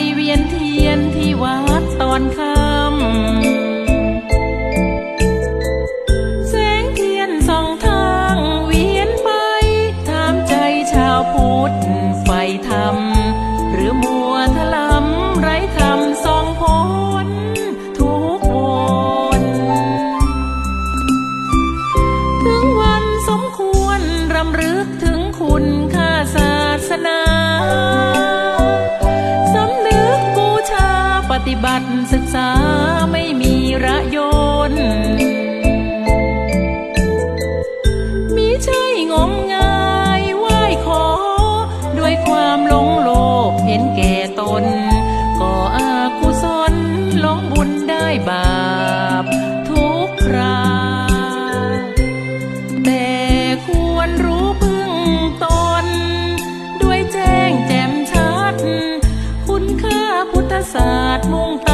ไปเวียนเทียนที่วัดตอนค่ำแสงเทียนสองทางเวียนไปถามใจชาวพุทธไฟธรรหรือมัวทลา ฏิบัติศึกษาไม่มีระยนมิใช่งมงายไหว้ขอ ด้วยความหลงโลภเห็นแก่ตน ก่ออาคุศลหลงบุญได้บาป ศาสตร์มุ่ง